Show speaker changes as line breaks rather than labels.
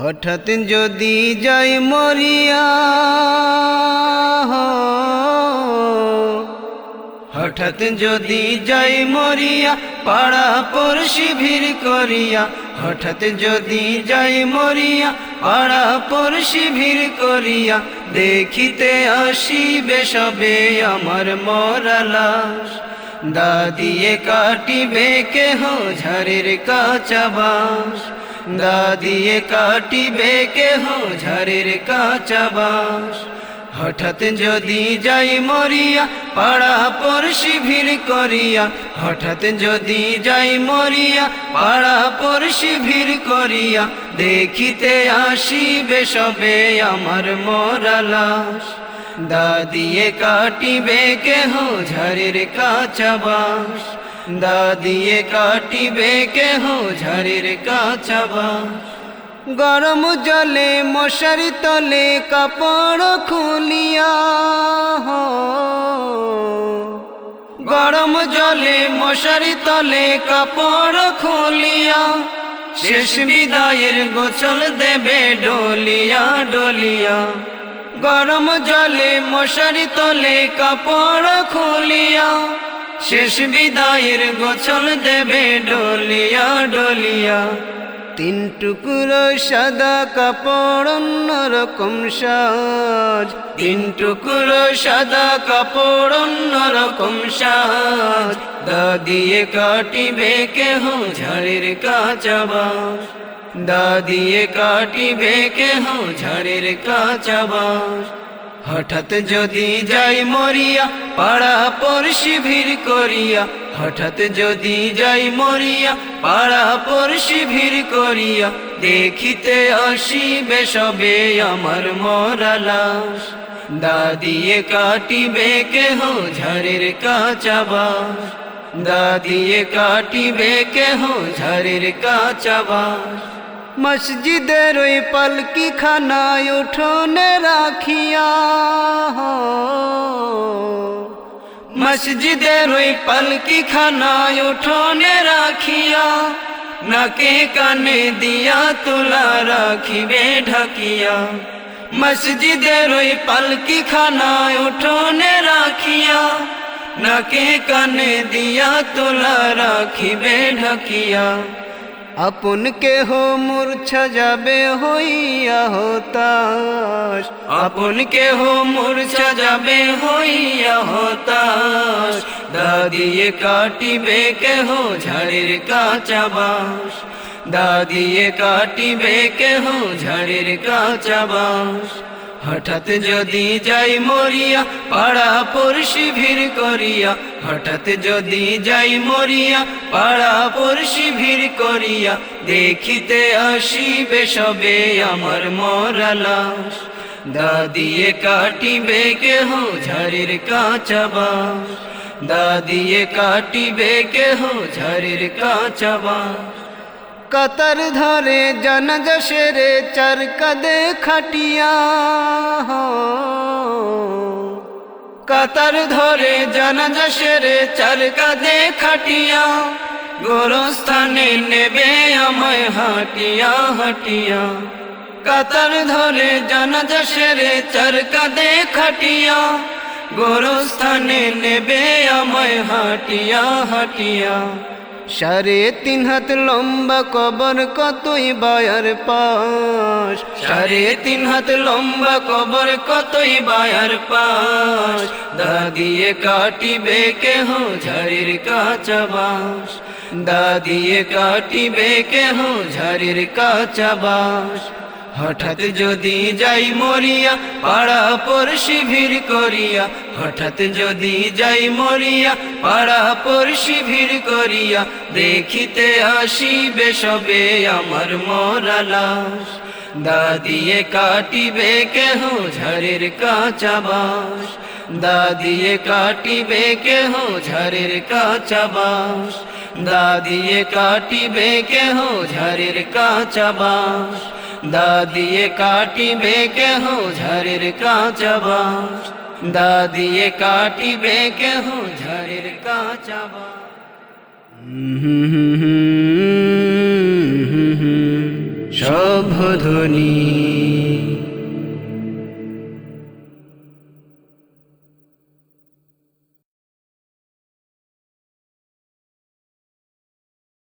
হঠাৎ যদি যাই মরিয়া হঠাৎ যদি যাই মরিয়া, পাড়া পড়শি ভিড় করিয়া, হঠাৎ যদি যাই মরিয়া, পাড়া পড়শি ভিড় করিয়া, দেখিতে আসিবে সবে আমার মরা লাশ। দাদিয়ে কাটিবে কেহ ঝাড়ের কাঁচা বাঁশ। দাদিয়ে কাটিবে কেহ ঝাড়ের কাঁচা বাঁশ। হঠাৎ যদি যাই মরিয়া, পাড়া পড়শি ভিড় করিয়া, হঠাৎ যদি যাই মরিয়া, পাড়া পড়শি ভিড় করিয়া, দেখিতে আসিবে সবে আমার মরা লাশ। দাদিয়ে কাটিবে কেহ ঝাড়ের কাঁচা বাঁশ। দাদিয়ে কাটিবে কেহ ঝাড়ের কাঁচা বাঁশ। গরম জলে মশারি তলে কাপড় খুলিয়া। গরম জলে মশারি তলে কাপড় খুলিয়া, শেষ বিদায়ের গোছল দেবে ডলিয়া ডলিয়া গরম জলে মশারি তলে কাপড় খুলিয়া, শেষ বিদায়ের গোছল দেবে ডলিয়া ডলিয়া তিন টুকরো সাদা কাপড় অন্যরকম সাজ। তিন টুকরো সাদা কাপড় অন্যরকম সাজ। দাদিয়ে কাটিবে কেহ ঝাড়ের কাঁচা বাঁশ। দাদিয়ে কাটিবে কেহ ঝাড়ের কাঁচা বাঁশ। হঠাৎ যদি যাই মরিয়া, পাড়া পড়শি ভিড় করিয়া। হঠাৎ যদি যাই মরিয়া, পাড়া পড়শি ভিড় করিয়া। দেখিতে আসিবে সবে আমার মরা লাশ। দাদিয়ে কাটিবে কেহ ঝাড়ের কাঁচা বাঁশ। দাদিয়ে কাটিবে কেহ ঝাড়ের কাঁচা বাঁশ। মসজিদের ওই পালকি খানায় উঠোনে রাখিয়া মসজিদের ওই পালকি খানায় উঠোনে রাখিয়া নাকে কানে দিয়া তোলা রাখিবে ঢাকিয়া মসজিদের ওই পালকি খানায় উঠোনে রাখিয়া নাকে কানে দিয়া তোলা রাখিবে ঢাকিয়া আপন কেহ মূর্ছা যাবে হইয়া হতাশ। আপন কেহ মূর্ছা যাবে হইয়া হতাশ। দাদিয়ে কাটিবে কেহ ঝাড়ের কাঁচা বাঁশ। দাদিয়ে কাটিবে কেহ ঝাড়ের কাঁচা বাঁশ। হঠাৎ যদি যাই মরিয়া, পাড়া পড়শি ভিড় করিয়া, হঠাৎ যদি যাই মরিয়া, পাড়া পড়শি ভিড় করিয়া, দেখিতে আসিবে সবে আমার মরা দাদিয়ে কাটিবে কেহ ঝাড়ের কাঁচা বাঁশ। দাদিয়ে কাটিবে কেহ ঝাড়ের কাঁচা বাঁশ। কাতার ধরে জানাজা সেরে চার কাদে খাটিয়া কাতার ধরে জানাজা সেরে চার কাদে খাটিয়া গোরস্থানে নেবে আমায় হাটিয়া হাটিয়া কাতার ধরে জানাজা সেরে চার কাদে খাটিয়া গোরস্থানে নেবে আমায় হাটিয়া হাটিয়া সাড়ে তিন হাত লম্বা কবর কতই বায়ার পাশ? সাড়ে তিন হাত লম্বা কবর কতই বায়ার পাশ? দাদিয়ে কাটিবে কেহ ঝাড়ির কাঁচা বাস দাদিয়ে কাটিবে কেহ ঝাড়ির কাঁচা বাঁশ? হঠাৎ যদি যাই মরিয়া, পাড়া পড়শি ভিড় করিয়া, হঠাৎ যদি যাই মরিয়া, পাড়া পড়শি ভিড় করিয়া, দেখিতে আসিবে সবে আমার মরা লাশ। দাদিয়ে কাটিবে কেহ ঝাড়ের কাঁচা বাঁশ। দাদিয়ে কাটিবে কেহ ঝাড়ের কাঁচা বাঁশ। দা দিয়ে কাটিবে কেহ ঝাড়ের কাঁচা বাঁশ। দা দিয়ে কাটিবে কেহ ঝড়ের কাঁচা বাঁশ দা দিয়ে কাটিবে কেহ ঝাড়ের কাঁচা বাঁশ সভ্যধ্বনি